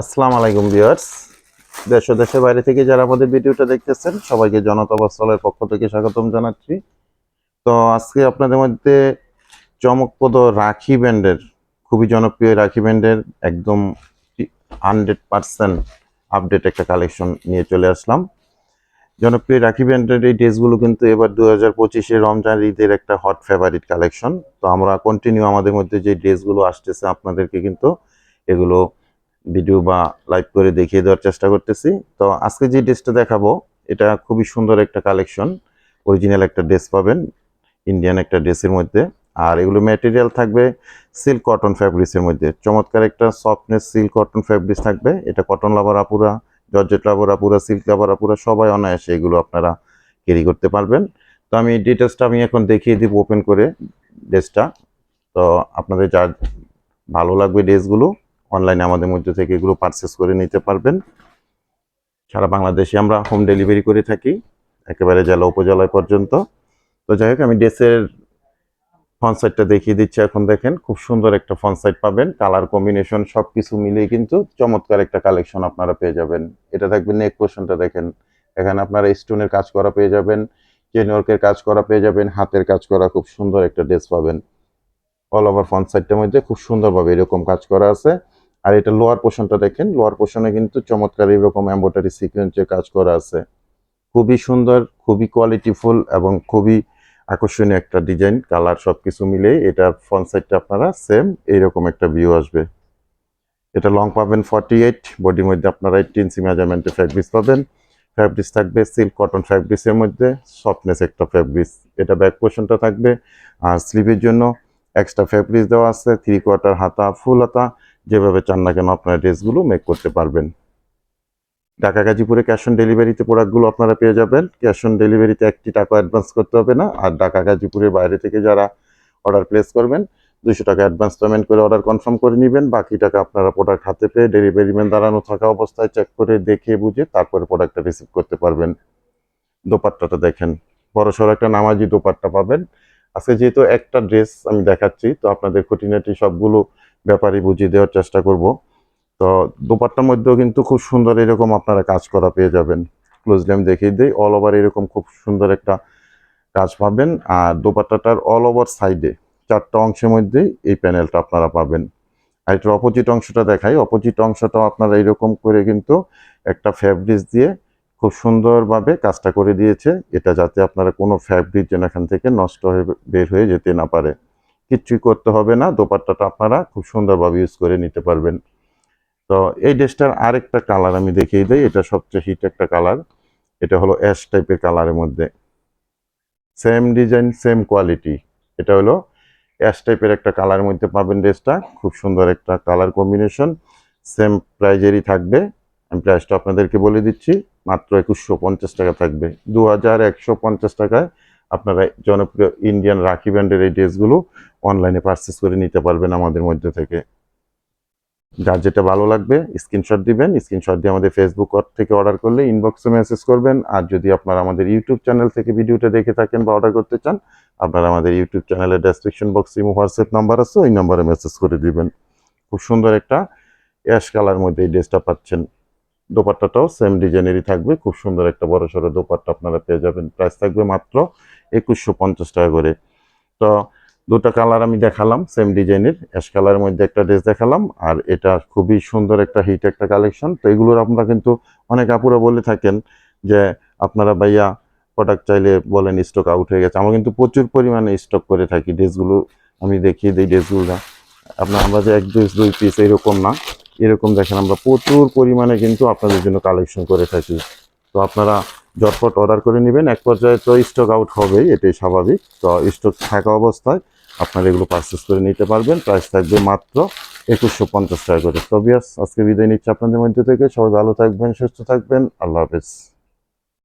আসসালামু আলাইকুম ভিউয়ার্স। দেশ ও দেশের বাইরে থেকে যারা আমাদের ভিডিওটা দেখতেছেন, সবাইকে জনতা বস্ত্রালয়ের পক্ষ থেকে স্বাগতম জানাচ্ছি। তো আজকে আপনাদের মধ্যে চমকপ্রদ রাখি ব্যান্ডের, খুবই জনপ্রিয় রাখি ব্যান্ডের একদম হান্ড্রেড পার্সেন্ট আপডেট একটা কালেকশন নিয়ে চলে আসলাম। জনপ্রিয় রাখি ব্যান্ডের এই ড্রেসগুলো কিন্তু এবার দু হাজার পঁচিশে রমজান ঈদের একটা হট ফেভারিট কালেকশন তো আমরা কন্টিনিউ আমাদের মধ্যে যে ড্রেসগুলো আসতেছে আপনাদেরকে কিন্তু এগুলো ভিডিও বা লাইভ করে দেখিয়ে দেওয়ার চেষ্টা করতেছি। তো আজকে যে ড্রেসটা দেখাবো, এটা খুবই সুন্দর একটা কালেকশন অরিজিনাল একটা ড্রেস পাবেন ইন্ডিয়ান একটা ড্রেসের মধ্যে। আর এগুলো ম্যাটেরিয়াল থাকবে সিল্ক কটন ফ্যাব্রিক্সের মধ্যে। চমৎকার একটা সফটনেস সিল্ক কটন ফ্যাব্রিক্স থাকবে। এটা কটন লাভার আপুরা জর্জেট লাভার আপুরা সিল্ক লাভার আপুরা, সবাই অনায়াসে এগুলো আপনারা ক্যারি করতে পারবেন। তো আমি ডিটেলসটা আমি এখন দেখিয়ে দিব ওপেন করে ড্রেসটা তো আপনাদের যা ভালো লাগবে ড্রেসগুলো অনলাইনে আমাদের মধ্যে থেকে এগুলো পারচেস করে নিতে পারবেন। সারা বাংলাদেশে আমরা হোম ডেলিভারি করে থাকি, একেবারে জেলা উপজেলায় পর্যন্ত। তো যাই হোক, আমি ড্রেসের ফ্রন্ট সাইডটা দেখিয়ে দিচ্ছি এখন দেখেন, খুব সুন্দর একটা ফ্রন্ট সাইড পাবেন। কালার কম্বিনেশন সব কিছু মিলিয়ে কিন্তু চমৎকার একটা কালেকশন আপনারা পেয়ে যাবেন। এটা থাকবে নেক পোর্শনটা দেখেন। এখানে আপনারা স্টোনের কাজ করা পেয়ে যাবেন চেনওয়ার্কের কাজ করা পেয়ে যাবেন, হাতের কাজ করা খুব সুন্দর একটা ড্রেস পাবেন। অল ওভার ফ্রন্ট সাইডটার মধ্যে খুব সুন্দরভাবে এরকম কাজ করা আছে। আর এটা লোয়ার পোর্শনটা দেখেন লোয়ার পোর্শনে কিন্তু চমৎকার এরকম এম্বোটারি সিকোয়েন্সের কাজ করা আছে। খুবই সুন্দর, খুবই কোয়ালিটিফুল এবং খুবই আকর্ষণীয় একটা ডিজাইন কালার সব কিছু মিলে এটার ফ্রন্ট সাইডটা আপনারা সেম এইরকম একটা ভিউ আসবে। এটা লং পাবেন ফর্টি এইট বডির মধ্যে আপনারা এইট ইঞ্চি মেজারমেন্টের ফ্যাব্রিক্স পাবেন। ফ্যাব্রিক্স থাকবে সিল্ক কটন ফ্যাব্রিক্সের মধ্যে সফটনেস একটা ফ্যাব্রিক্স এটা ব্যাক পোর্শনটা থাকবে। আর স্লিভের জন্য এক্সট্রা ফ্যাব্রিক্স দেওয়া আছে থ্রি কোয়ার্টার হাতা ফুল হাতা। যেভাবে চান না কেন আপনারা ড্রেসগুলো মেক করতে পারবেন। ঢাকা, গাজীপুরে ক্যাশ অন ডেলিভারিতে প্রোডাক্টগুলো আপনারা পেয়ে যাবেন। ক্যাশ অন ডেলিভারিতে একটি টাকা অ্যাডভান্স করতে হবে না। আর ঢাকা, গাজীপুরের বাইরে থেকে যারা অর্ডার প্লেস করবেন দুশো টাকা অ্যাডভান্স পেমেন্ট করে অর্ডার কনফার্ম করে নেবেন। বাকি টাকা আপনারা প্রোডাক্ট হাতে পেয়ে ডেলিভারি ম্যান দাঁড়ানো থাকা অবস্থায় চেক করে দেখে বুঝে তারপরে প্রোডাক্টটা রিসিভ করতে পারবেন। দোপাট্টাটা দেখেন বড় সড়ো একটা নামাজি দোপাট্টা পাবেন। আজকে যেহেতু একটা ড্রেস আমি দেখাচ্ছি, তো আপনাদের খুঁটিনাটি সবগুলো ব্যাপারে বুঝিয়ে দেওয়ার চেষ্টা করব। তো দোপাট্টার মধ্যেও কিন্তু খুব সুন্দর এরকম আপনারা কাজ করা পেয়ে যাবেন। ক্লোজলি আমি দেখিয়ে দিই অল ওভার এরকম খুব সুন্দর একটা কাজ পাবেন। আর দোপাট্টাটার অল ওভার সাইডে চারটা অংশের মধ্যেই এই প্যানেলটা আপনারা পাবেন। আর এটার অপোজিট অংশটা দেখাই অপোজিট অংশটাও আপনারা এরকম করে কিন্তু একটা ফ্যাব্রিক্স দিয়ে খুব সুন্দরভাবে কাজটা করে দিয়েছে। এটা যাতে আপনারা কোনো ফ্যাব্রিক যেন এখান থেকে নষ্ট হয়ে, বের হয়ে যেতে না পারে। কিচ্ছুই করতে হবে না, দোপাট্টাটা আপনারা খুব সুন্দরভাবে ইউজ করে নিতে পারবেন। তো এই ড্রেসটার আরেকটা কালার আমি দেখিয়ে দিই, এটা সবচেয়ে হিট একটা কালার এটা হলো অ্যাশ টাইপের কালারের মধ্যে। সেম ডিজাইন সেম কোয়ালিটি এটা হলো অ্যাশ টাইপের একটা কালারের মধ্যে পাবেন ড্রেসটা, খুব সুন্দর একটা কালার কম্বিনেশন সেম প্রাইজেরই থাকবে। আমি প্রাইসটা আপনাদেরকে বলে দিচ্ছি, মাত্র একুশশো পঞ্চাশ টাকা থাকবে। দু হাজার একশো পঞ্চাশ টাকায় আপনারা জনপ্রিয় ইন্ডিয়ান রাখি ব্র্যান্ডের এই ড্রেসগুলো অনলাইনে পারচেস করে নিতে পারবেন আমাদের মধ্যে থেকে। যার যেটা ভালো লাগবে স্ক্রিনশট দিবেন স্ক্রিনশট দিয়ে আমাদের ফেসবুক থেকে অর্ডার করলে ইনবক্সে মেসেজ করবেন। আর যদি আপনারা আমাদের ইউটিউব চ্যানেল থেকে ভিডিওটা দেখে থাকেন বা অর্ডার করতে চান, আপনারা আমাদের ইউটিউব চ্যানেলের ডেসক্রিপশন বক্সে হোয়াটসঅ্যাপ নাম্বার আছে, ওই নাম্বারে মেসেজ করে দিবেন। খুব সুন্দর একটা অ্যাশ কালার মধ্যে এই ড্রেসটা পাচ্ছেন। দোপাট্টাটাও সেম ডিজাইনেরই থাকবে। খুব সুন্দর একটা বড় সড়ো দোপাট্টা আপনারা পেয়ে যাবেন। প্রাইস থাকবে মাত্র একুশশো পঞ্চাশ টাকা করে। তো দুটো কালার আমি দেখালাম সেম ডিজাইনের অ্যাশ কালারের মধ্যে একটা ড্রেস দেখালাম, আর এটা খুবই সুন্দর একটা হিট একটা কালেকশন তো এগুলোর আপনারা কিন্তু অনেক আপুরা বলে থাকেন যে, আপনারা ভাইয়া প্রোডাক্ট চাইলে বলেন স্টক আউট হয়ে গেছে। আমরা কিন্তু প্রচুর পরিমাণে স্টক করে থাকি। ড্রেসগুলো আমি দেখিয়ে দিই ড্রেসগুলো আপনার আমরা যে এক ড্রেস দুই পিস এরকম না। এরকম দেখেন, আমরা প্রচুর পরিমাণে কিন্তু আপনাদের জন্য কালেকশন করে থাকি। তো আপনারা ঝটপট অর্ডার করে নেবেন। এক পর্যায়ে তো স্টক আউট হবেই, এটাই স্বাভাবিক। তো স্টক থাকা অবস্থায় আপনারা এগুলো পারচেস করে নিতে পারবেন। প্রাইস থাকবে মাত্র একুশশো পঞ্চাশ টাকা করে। তবে আজকে বিদায় নিচ্ছি আপনাদের মধ্যে থেকে। সবাই ভালো থাকবেন, সুস্থ থাকবেন। আল্লাহ হাফেজ।